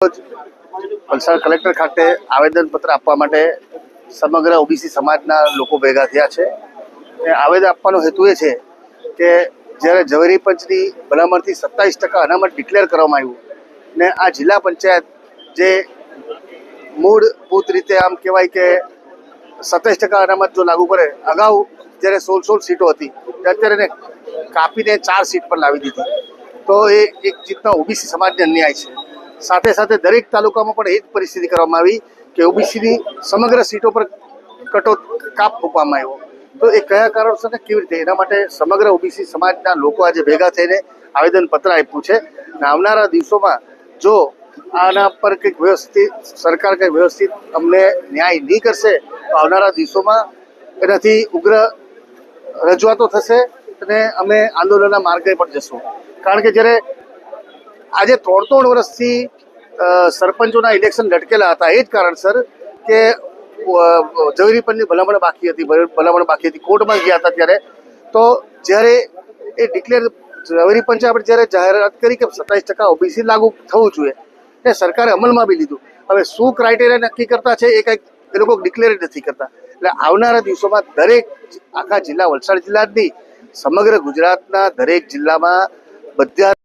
Valsad collector ખાતે આવેદનપત્ર આપવા માટે સમગ્ર ઓબીસી સમાજના લોકો ભેગા થયા છે. આવેદન આપવાનો હેતુ એ છે કે જ્યારે ઝવેરી પંચની ભલામણથી સત્તાવીસ ટકા અનામત ડિક્લેર કરવામાં આવ્યું ને આ જિલ્લા પંચાયત જે મૂળભૂત રીતે આમ કહેવાય કે સત્તાવીસ ટકા અનામત જો લાગુ કરે અગાઉ જ્યારે સોળ સોળ સીટો હતી અત્યારે એને કાપીને ચાર સીટ પર લાવી દીધી. તો એ એક રીતના ઓબીસી સમાજને અન્યાય છે. સાથે સાથે દરેક તાલુકામાં પણ એ જ પરિસ્થિતિ કરવામાં આવી કે ઓબીસીની સમગ્ર સીટો પર કટો કાપ મૂકવામાં આવ્યો. તો એ કયા કારણસર ને કેવી રીતે? એના માટે સમગ્ર ઓબીસી સમાજના લોકો આજે ભેગા થઈને આવેદનપત્ર આપ્યું છે. અને આવનારા દિવસોમાં જો આના પર કંઈક વ્યવસ્થિત, સરકાર કંઈક વ્યવસ્થિત અમને ન્યાય નહીં કરશે, તો આવનારા દિવસોમાં એનાથી ઉગ્ર રજૂઆતો થશે અને અમે આંદોલનના માર્ગે પણ જશું. કારણ કે જ્યારે આજે ત્રણ ત્રણ વર્ષથી સરપંચોના ઇલેક્શન લટકેલા હતા. એ જ કારણસર કે ઝવેરી પરની ભલામણ બાકી હતી ભલામણ બાકી હતી. કોર્ટમાં ગયા હતા ત્યારે. તો જ્યારે એ ડિક્લેર ઝવેરી પંચે આપણે જ્યારે જાહેરાત કરી કે સત્તાવીસ ટકા ઓબીસી લાગુ થવું જોઈએ, એ સરકારે અમલમાં બી લીધું. હવે શું ક્રાઇટેરિયા નક્કી કરતા છે એ કંઈક એ લોકો ડિક્લેર નથી કરતા. એટલે આવનારા દિવસોમાં દરેક આખા જિલ્લા, વલસાડ જિલ્લા જ નહીં, સમગ્ર ગુજરાતના દરેક જિલ્લામાં બધા